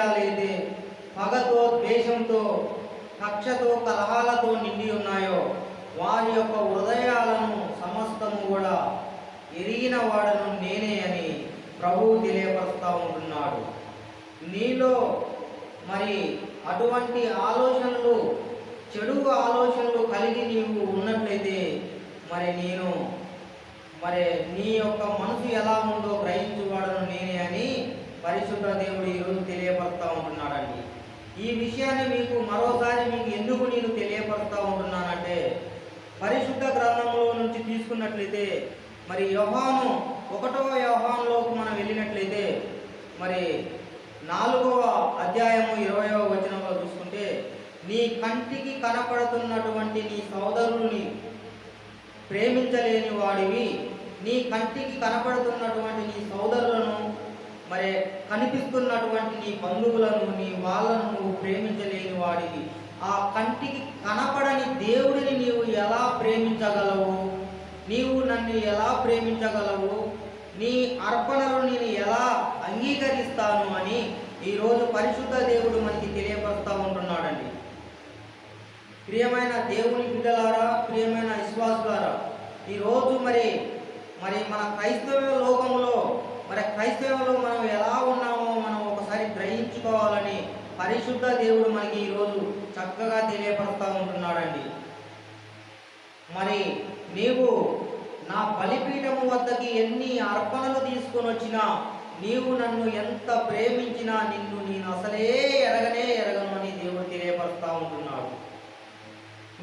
హృదయాలైతే పగతో ద్వేషంతో కక్షతో కలహాలతో నిండి ఉన్నాయో. వారి యొక్క హృదయాలను సమస్తము కూడా ఎరిగిన వాడను నేనే అని ప్రభువు తెలియపరుస్తూ ఉంటున్నాడు. నీలో మరి అటువంటి ఆలోచనలు చెడు ఆలోచనలు కలిగి నీవు ఉన్నట్లయితే మరి నేను మరి నీ యొక్క మనసు ఎలా ఉందో గ్రహి పరిశుద్ధ దేవుడు ఈరోజు తెలియపరుస్తూ ఉంటున్నాడండి. ఈ విషయాన్ని మీకు మరోసారి మీకు ఎందుకు నేను తెలియపరుస్తూ ఉంటున్నానంటే పరిశుద్ధ గ్రంథంలో నుంచి తీసుకున్నట్లయితే మరి యోహాను ఒకటవ యోహానులోకి మనం వెళ్ళినట్లయితే మరి నాలుగవ అధ్యాయము ఇరవయవ వచనంలో చూసుకుంటే నీ కంటికి కనపడుతున్నటువంటి నీ సోదరుని ప్రేమించలేని వాడివి నీ కంటికి కనపడుతున్నటువంటి నీ సోదరులను మరి కనిపిస్తున్నటువంటి నీ బంధువులను నీ వాళ్ళను నువ్వు ప్రేమించలేని వాడివి. ఆ కంటికి కనపడని దేవుడిని నీవు ఎలా ప్రేమించగలవు? నీవు నన్ను ఎలా ప్రేమించగలవు? నీ అర్పణలు నేను ఎలా అంగీకరిస్తాను అని ఈరోజు పరిశుద్ధ దేవుడు మనకి తెలియపరుస్తూ ఉంటున్నాడండి. ప్రియమైన దేవుని బిడ్డలారా ప్రియమైన విశ్వాసులారా ఈరోజు మరి మరి మన క్రైస్తవ లోకంలో మరి క్రైస్తవంలో మనం ఎలా ఉన్నామో మనం ఒకసారి గ్రహించుకోవాలని పరిశుద్ధ దేవుడు మనకి ఈరోజు చక్కగా తెలియపరుస్తూ ఉంటున్నాడండి. మరి నీవు నా బలిపీఠము వద్దకి ఎన్ని అర్పణలు తీసుకొని వచ్చినా నీవు నన్ను ఎంత ప్రేమించినా నిన్ను నేను అసలే ఎరగనే ఎరగను అని దేవుడు తెలియపరుస్తూ ఉంటున్నాడు.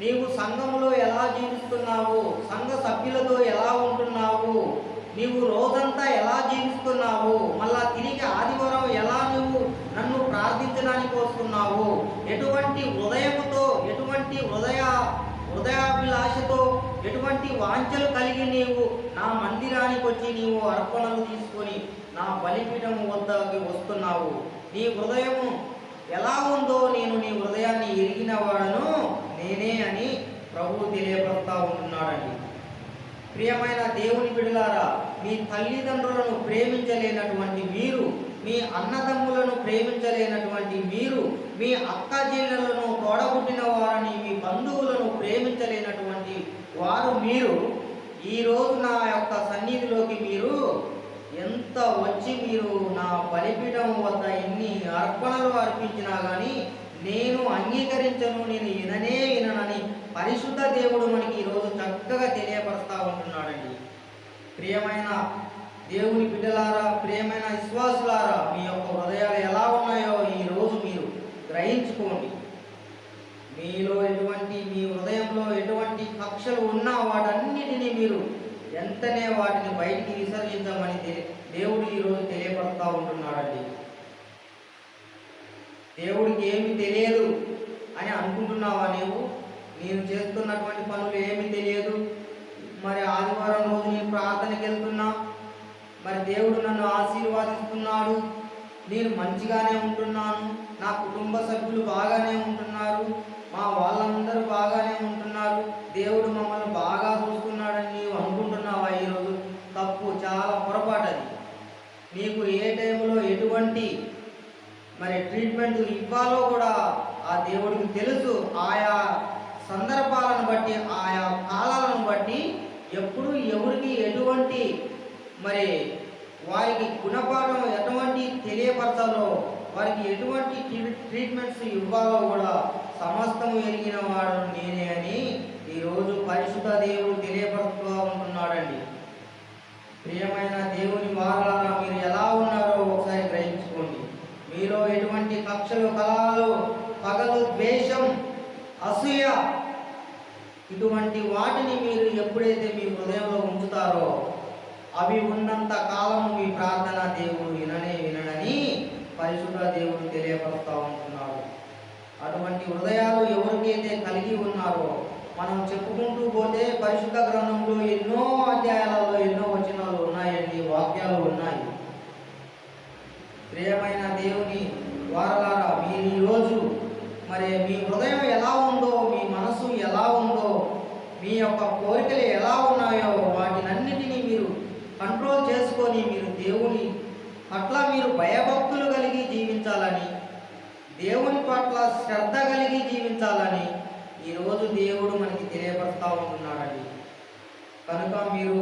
నీవు సంఘములో ఎలా జీవిస్తున్నావు? సంఘ సభ్యులతో ఎలా ఉంటున్నావు? నీవు రోజంతా ఎలా జీవిస్తున్నావు? మళ్ళా తిరిగి ఆదివారం ఎలా నువ్వు నన్ను ప్రార్థించడానికి వస్తున్నావు? ఎటువంటి హృదయముతో ఎటువంటి హృదయ హృదయాభిలాషతో ఎటువంటి వాంఛలు కలిగి నీవు నా మందిరానికి వచ్చి నీవు అర్పణలు తీసుకొని నా బలిపీఠం వద్దకి వస్తున్నావు? నీ హృదయము ఎలా ఉందో నేను నీ హృదయాన్ని ఎరిగిన వాడను నేనే అని ప్రభువు తెలియపరుస్తూ ఉంటున్నాడండి. ప్రియమైన దేవుని బిడులారా మీ తల్లిదండ్రులను ప్రేమించలేనటువంటి మీరు మీ అన్నదమ్ములను ప్రేమించలేనటువంటి మీరు మీ అక్క చెల్లెలను తోడబుట్టిన వారిని మీ బంధువులను ప్రేమించలేనటువంటి వారు మీరు ఈరోజు నా యొక్క సన్నిధిలోకి మీరు ఎంత వచ్చి మీరు నా బలిపీఠం వద్ద ఎన్ని అర్పణలు అర్పించినా కానీ నేను అంగీకరించను నేను విననే విననని పరిశుద్ధ దేవుడు మనకి ఈరోజు చక్కగా తెలియపరుస్తూ ఉంటున్నాడండి. ప్రియమైన దేవుని బిడ్డలారా ప్రియమైన విశ్వాసులారా మీ యొక్క హృదయాలు ఎలా ఉన్నాయో ఈరోజు మీరు గ్రహించుకోండి. మీలో ఎటువంటి మీ హృదయంలో ఎటువంటి కక్షలు ఉన్నా వాటన్నిటినీ మీరు ఎంతనే వాటిని బయటికి విసర్జించమని దేవుడు ఈరోజు తెలియపడతా ఉంటున్నాడండి. దేవుడికి ఏమి తెలియదు అని అనుకుంటున్నావా నీవు? నేను చేస్తున్నటువంటి పనులు ఏమి తెలియదు? మరి ఆదివారం రోజు నేను ప్రార్థనకి వెళ్తున్నా. మరి దేవుడు నన్ను ఆశీర్వాదిస్తున్నాడు. నేను మంచిగానే ఉంటున్నాను. నా కుటుంబ సభ్యులు బాగానే ఉంటున్నారు. మా వాళ్ళందరూ బాగానే ఉంటున్నారు. దేవుడు మమ్మల్ని బాగా చూస్తున్నాడని నీవు అనుకుంటున్నావా ఈరోజు? తప్పు చాలా పొరపాటు అది నీకు ఏ టైంలో ఎటువంటి మరి ట్రీట్మెంట్ ఇవ్వాలో కూడా ఆ దేవుడికి తెలుసు. ఆయా సందర్భాలను బట్టి ఆయా ఎప్పుడు ఎవరికి ఎటువంటి మరి వారికి గుణపాఠం ఎటువంటి తెలియపరచాలో వారికి ఎటువంటి ట్రీ- ట్రీట్మెంట్స్ ఇవ్వాలో కూడా సమస్తము ఎరిగిన వాడు నేనే అని ఈరోజు పరిశుద్ధ దేవుడు తెలియపరుస్తూ ఉంటున్నాడండి. ప్రియమైన దేవుని వారాల మీరు ఎలా ఉన్నారో ఒకసారి గ్రహించుకోండి. మీలో ఎటువంటి కక్షలు కళలు పగలు ద్వేషం అసూయ ఇటువంటి వాటిని మీరు ఎప్పుడైతే మీ హృదయంలో ఉంచుతారో అవి ఉన్నంత కాలం మీ ప్రార్థన దేవుడు విననే వినడని పరిశుభ్ర దేవుడు తెలియపరుస్తూ ఉంటున్నాడు. అటువంటి హృదయాలు ఎవరికైతే కలిగి ఉన్నారో మనం చెప్పుకుంటూ పోతే పరిశుద్ధ గ్రంథంలో ఎన్నో అధ్యాయాలలో ఎన్నో వచనాలు ఉన్నాయండి వాక్యాలు ఉన్నాయి. ప్రియమైన దేవుని వారలారా మీరు ఈరోజు మరి మీ హృదయం మీ యొక్క కోరికలు ఎలా ఉన్నాయో వాటినన్నిటినీ మీరు కంట్రోల్ చేసుకొని మీరు దేవుని పట్ల మీరు భయభక్తులు కలిగి జీవించాలని దేవుని పట్ల శ్రద్ధ కలిగి జీవించాలని ఈరోజు దేవుడు మనకి తెలియపరుస్తూ ఉంటున్నాడండి. కనుక మీరు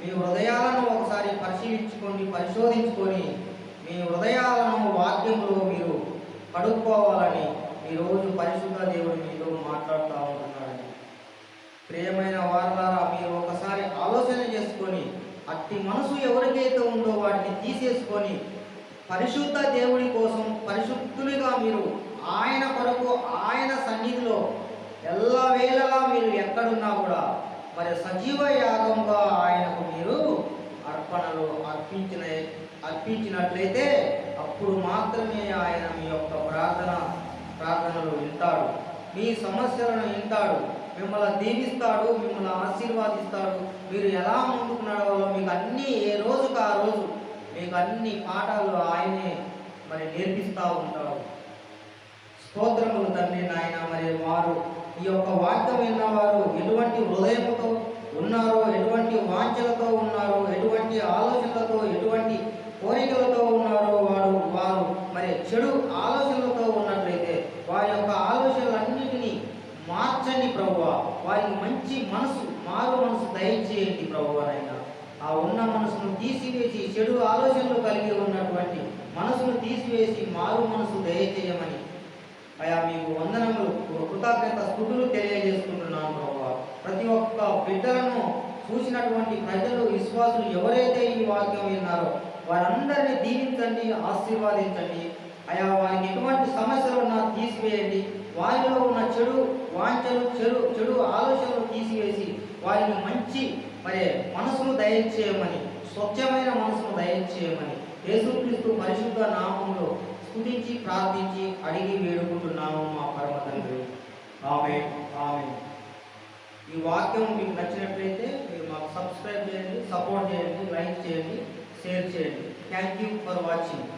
మీ హృదయాలను ఒకసారి పరిశీలించుకొని పరిశోధించుకొని మీ హృదయాలను వాక్యంలో మీరు కడుక్కోవాలని ఈరోజు పరిశుద్ధ దేవుడు మీతో మాట్లాడుతూ ఉన్నాడు. ప్రియమైన వారలారా మీరు ఒకసారి ఆలోచన చేసుకొని అట్టి మనసు ఎవరికైతే ఉందో వాటిని తీసేసుకొని పరిశుద్ధ దేవుడి కోసం పరిశుద్ధులుగా మీరు ఆయన కొరకు ఆయన సన్నిధిలో ఎల్లవేళలా మీరు ఎక్కడున్నా కూడా మరి సజీవ యాగంగా ఆయనకు మీరు అర్పణలు అర్పించిన అర్పించినట్లయితే అప్పుడు మాత్రమే ఆయన మీ యొక్క ప్రార్థన ప్రార్థనలు వింటాడు. మీ సమస్యలను వింటాడు. మిమ్మల్ని దీవిస్తాడు మిమ్మల్ని ఆశీర్వాదిస్తాడు. మీరు ఎలా ముందుకు నడవాలో మీకు అన్ని ఏ రోజుకు ఆ రోజు మీకు అన్ని పాఠాలు ఆయనే మరి నేర్పిస్తూ ఉంటాడు. స్తోత్రములు తండ్రి నాయన మరి వారు ఈ యొక్క వాక్యం విన్నవారు ఎటువంటి హృదయంతో ఉన్నారో ఎటువంటి వాంఛలతో ఉన్నారో ఎటువంటి ఆలోచనలతో ఎటువంటి కోరికలతో ఉన్నారో వారు వారు మరి చెడు ఆలోచనలతో ఉన్నట్లయితే వారి యొక్క ఆలోచనలన్నిటినీ మార్చండి ప్రభువ. వారికి మంచి మనసు మారు మనసు దయచేయండి ప్రభువ నాయన. ఆ ఉన్న మనసును తీసివేసి చెడు ఆలోచనలు కలిగి ఉన్నటువంటి మనసును తీసివేసి మారు మనసు దయచేయమని. అయా మీకు వందనములు కృతజ్ఞత స్థుతులు తెలియజేసుకుంటున్నాను ప్రభావ. ప్రతి ఒక్క బిడ్డలను చూసినటువంటి ప్రజలు విశ్వాసులు ఎవరైతే ఈ వాక్యం విన్నారో వారందరినీ దీవించండి ఆశీర్వాదించండి. అయా వారికి ఎటువంటి సమస్యలు ఉన్నా తీసివేయండి. వారిలో చెడు వాంఛలు చెడు చెడు ఆలోచనలు తీసివేసి వారిని మంచి మరి మనసును దయచేయమని స్వచ్ఛమైన మనసును దయచేయమని యేసుక్రీస్తు పరిశుద్ధ నామంలో స్థుతించి ప్రార్థించి అడిగి వేడుకుంటున్నాము మా పరమ తండ్రి. ఆమె ఆమె ఈ వాక్యం మీకు నచ్చినట్లయితే మీరు మాకు సబ్స్క్రైబ్ చేయండి సపోర్ట్ చేయండి లైక్ చేయండి షేర్ చేయండి. Thank you for watching.